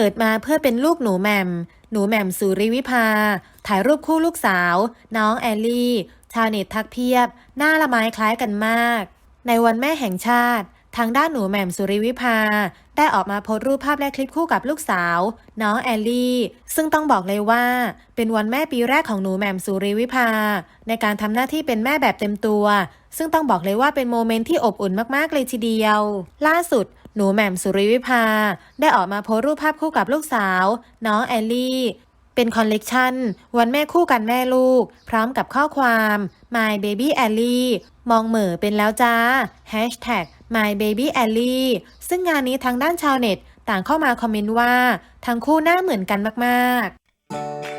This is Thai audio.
เกิดมาเพื่อเป็นลูกหนูแหม่ม หนูแหม่มสุริวิภา ถ่ายรูปคู่ลูกสาว น้องแอลลี่ ชาวเน็ตทักเพียบ หน้าละไม้คล้ายกันมาก ในวันแม่แห่งชาติ ทางด้านหนูแหม่มสุริวิภา ได้ออกมาโพสต์รูปภาพและคลิปคู่กับลูกสาว น้องแอลลี่ ซึ่งต้องบอกเลยว่า เป็นวันแม่ปีแรกของหนูแหม่มสุริวิภา ในการทำหน้าที่เป็นแม่แบบเต็มตัว ซึ่งต้องบอกเลยว่าเป็นโมเมนต์ที่อบอุ่นมากๆเลยทีเดียว ล่าสุดหนูแหม่มสุริวิภา ได้ออกมาโพสต์รูปภาพคู่กับลูกสาว น้องแอลลี่ เป็นคอลเลกชันวันแม่คู่กันแม่ลูก พร้อมกับข้อความ My Baby Ellie มองเหม่อเป็นแล้วจ้า Hashtag My Baby Ellie ซึ่งงานนี้ทางด้านชาวเน็ต ต่างเข้ามาคอมเมนต์ว่า ทั้งคู่หน้าเหมือนกันมาก ๆ